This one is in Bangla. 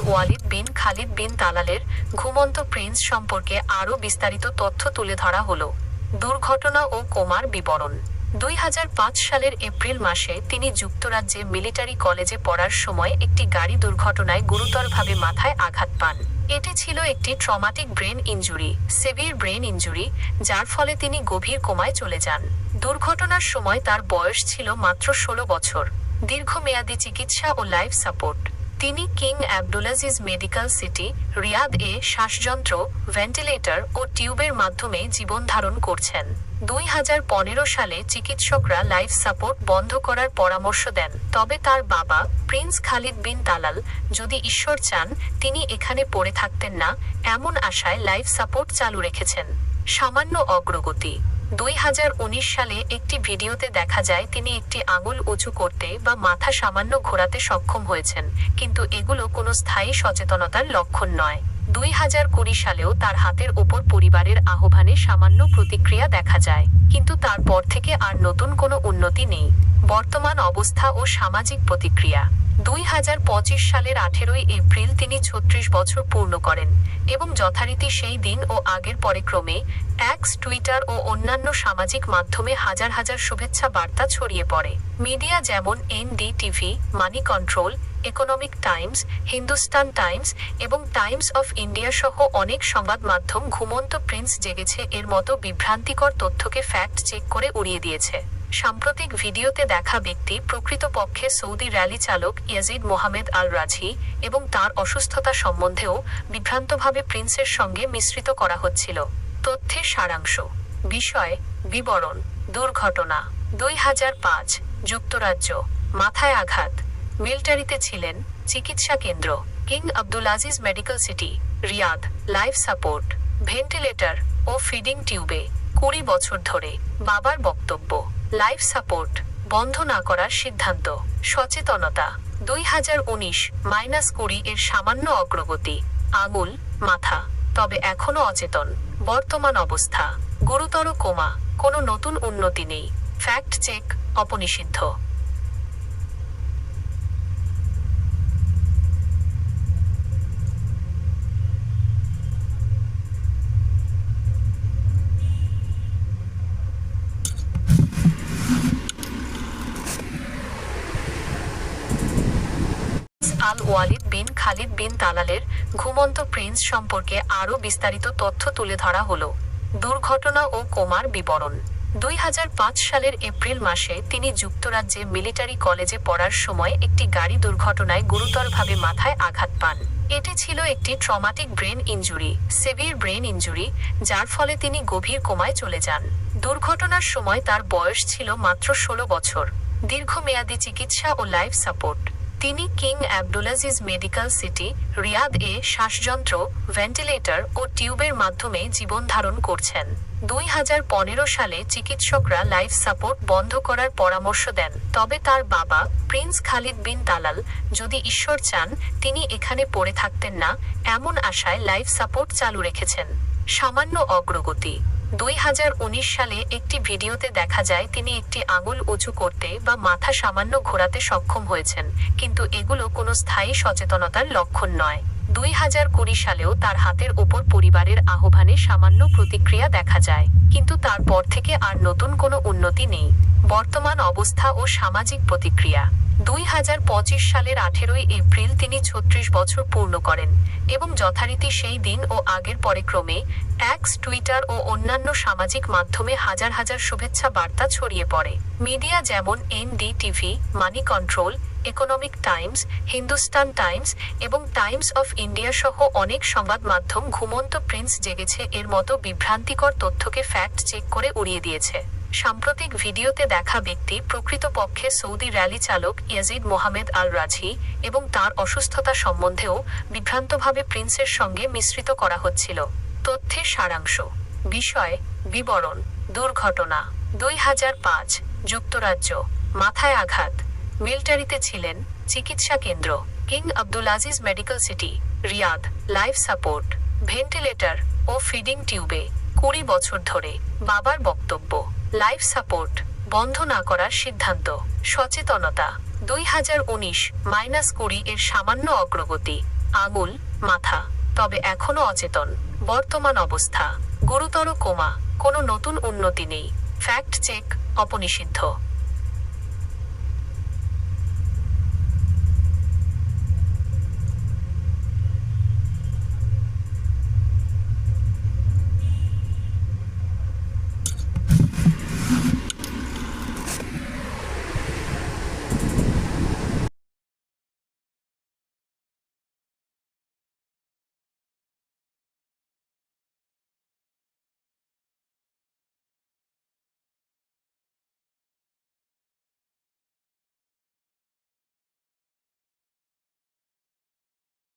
ওয়ালিদ বিন খালিদ বিন তালালের ঘুমন্ত প্রিন্স সম্পর্কে আরও বিস্তারিত তথ্য তুলে ধরা হলো। দুর্ঘটনা ও কোমার বিবরণ। দুই হাজার পাঁচ সালের এপ্রিল মাসে তিনি যুক্তরাজ্যে মিলিটারি কলেজে পড়ার সময় একটি গাড়ি দুর্ঘটনায় গুরুতরভাবে মাথায় আঘাত পান। এটি ছিল একটি traumatic brain injury, severe brain injury, যার ফলে তিনি গভীর কোমায় চলে যান। দুর্ঘটনার সময় তার বয়স ছিল মাত্র ষোলো বছর। দীর্ঘমেয়াদী চিকিৎসা ও লাইফ সাপোর্ট। তিনি King Abdulaziz medical city Riyadh এ শ্বাসযন্ত্র, ভেন্টিলেটর ও টিউবের মাধ্যমে জীবন ধারণ করছেন। দুই হাজার পনেরো সালে চিকিৎসকরা লাইফ সাপোর্ট বন্ধ করার পরামর্শ দেন। তবে তার বাবা, প্রিন্স খালিদ বিন তালাল যদি ঈশ্বর চান, তিনি এখানে পড়ে থাকতেন না, এমন আশায় লাইফ সাপোর্ট চালু রেখেছেন। সামান্য অগ্রগতি। দুই হাজার উনিশ সালে একটি ভিডিওতে দেখা যায় তিনি একটি আঙুল উঁচু করতে বা মাথা সামান্য ঘোরাতে সক্ষম হয়েছেন, কিন্তু এগুলো কোনো স্থায়ী সচেতনতার লক্ষণ নয়। দুই সালেও তার হাতের ওপর পরিবারের আহ্বানে সামান্য প্রতিক্রিয়া দেখা যায়। কিন্তু তারপর থেকে আর নতুন কোনো উন্নতি নেই। বর্তমান অবস্থা ও সামাজিক প্রতিক্রিয়া। দুই হাজার পঁচিশ সালের আঠেরোই এপ্রিল তিনি ছত্রিশ বছর পূর্ণ করেন এবং যথারীতি সেই দিন ও আগের পরে ক্রমে এক্স টুইটার ও অন্যান্য সামাজিক মাধ্যমে হাজার হাজার শুভেচ্ছা বার্তা ছড়িয়ে পড়ে। মিডিয়া যেমন NDTV Money Control Economic Times Hindustan Times এবং টাইমস অফ ইন্ডিয়া সহ অনেক সংবাদ মাধ্যম ঘুমন্ত প্রিন্স জেগেছে এর মতো বিভ্রান্তিকর তথ্যকে ফ্যাক্ট চেক করে উড়িয়ে দিয়েছে। সাম্প্রতিক ভিডিওতে দেখা ব্যক্তি প্রকৃতপক্ষে সৌদি র্যালি চালক ইয়াজিদ মোহামেদ আল রাজি এবং তার অসুস্থতা সম্বন্ধেও বিভ্রান্তভাবে প্রিন্সের সঙ্গে মিশ্রিত করা হচ্ছিল। তথ্যের সারাংশ। বিষয়, বিবরণ, দুর্ঘটনা। দুই হাজার পাঁচ, যুক্তরাজ্য। মাথায় আঘাত। মিলিটারিতে ছিলেন চিকিৎসা কেন্দ্র। King Abdul Aziz medical city, Riyadh. Life support. Ventilator ও ফিডিং টিউবে। কুড়ি বছর ধরে বাবার বক্তব্য লাইফ সাপোর্ট বন্ধ না করার সিদ্ধান্ত, সচেতনতা, দুই হাজার উনিশ মাইনাস কুড়ি এর সামান্য অগ্রগতি, আঙুল, মাথা, তবে এখনও অচেতন, বর্তমান অবস্থা, গুরুতর কোমা, কোনো নতুন উন্নতি নেই fact check অপনিষিদ্ধ। Al Waleed bin Khalid bin তালালের ঘুমন্ত প্রিন্স সম্পর্কে আরও বিস্তারিত তথ্য তুলে ধরা হলো। দুর্ঘটনা ও কোমার বিবরণ। দুই হাজার পাঁচ সালের এপ্রিল মাসে তিনি যুক্তরাজ্যে মিলিটারি কলেজে পড়ার সময় একটি গাড়ি দুর্ঘটনায় গুরুতরভাবে মাথায় আঘাত পান। এটি ছিল একটি traumatic brain injury, severe brain injury, যার ফলে তিনি গভীর কোমায় চলে যান। দুর্ঘটনার সময় তার বয়স ছিল মাত্র ষোলো বছর। দীর্ঘমেয়াদী চিকিৎসা ও লাইফ সাপোর্ট। তিনি King Abdulaziz medical city Riyadh এ শ্বাসযন্ত্র, ভেন্টিলেটর ও টিউবের মাধ্যমে জীবন ধারণ করছেন। দুই হাজার পনেরো সালে চিকিৎসকরা লাইফ সাপোর্ট বন্ধ করার পরামর্শ দেন। তবে তার বাবা, প্রিন্স খালিদ বিন তালাল যদি ঈশ্বর চান, তিনি এখানে পড়ে থাকতেন না, এমন আশায় লাইফ সাপোর্ট চালু রেখেছেন। সামান্য অগ্রগতি। দুই হাজার উনিশ সালে একটি ভিডিওতে দেখা যায়, তিনি একটি আঙুল উঁচু করতে বা মাথা সামান্য ঘোরাতে সক্ষম হয়েছেন, কিন্তু এগুলো কোনো স্থায়ী সচেতনতার লক্ষণ নয়। দুই হাজার কুড়ি সালেও তার হাতের ওপর পরিবারের আহ্বানে সামান্য প্রতিক্রিয়া দেখা যায়, কিন্তু তারপর থেকে আর নতুন কোনো উন্নতি নেই। বর্তমান অবস্থা ও সামাজিক প্রতিক্রিয়া। দুই হাজার পঁচিশ সালের আঠেরোই এপ্রিল তিনি ছত্রিশ বছর পূর্ণ করেন এবং যথারীতি সেই দিন ও আগের পরে ক্রমে এক্স টুইটার ও অন্যান্য সামাজিক মাধ্যমে হাজার হাজার শুভেচ্ছা বার্তা ছড়িয়ে পড়ে। মিডিয়া যেমন NDTV Money Control Economic Times Hindustan Times এবং টাইমস অফ ইন্ডিয়া সহ অনেক সংবাদ মাধ্যম ঘুমন্ত প্রিন্স জেগেছে এর মতো বিভ্রান্তিকর তথ্যকে ফ্যাক্ট চেক করে উড়িয়ে দিয়েছে। সাম্প্রতিক ভিডিওতে দেখা ব্যক্তি, প্রকৃতপক্ষে সৌদি র্যালি চালক ইয়াজিদ মোহামেদ আল রাজি এবং তার অসুস্থতা সম্বন্ধেও বিভ্রান্তভাবে প্রিন্সের সঙ্গে মিশ্রিত করা হচ্ছিল। তথ্যের সারাংশ। বিষয়, বিবরণ, দুর্ঘটনা। দুই হাজার পাঁচ, যুক্তরাজ্য। মাথায় আঘাত। মিলিটারিতে ছিলেন চিকিৎসা কেন্দ্র, King Abdul Aziz medical city, Riyadh, life support, ventilator ও ফিডিং টিউবে কুড়ি বছর ধরে বাবার বক্তব্য, লাইফ সাপোর্ট বন্ধ না করার সিদ্ধান্ত, সচেতনতা, দুই হাজার উনিশ মাইনাস কুড়ি এর সামান্য অগ্রগতি, আঙুল, মাথা, তবে এখনও অচেতন, বর্তমান অবস্থা, গুরুতর কোমা, কোনো নতুন উন্নতি নেই, ফ্যাক্ট চেক, অপনিষিদ্ধ।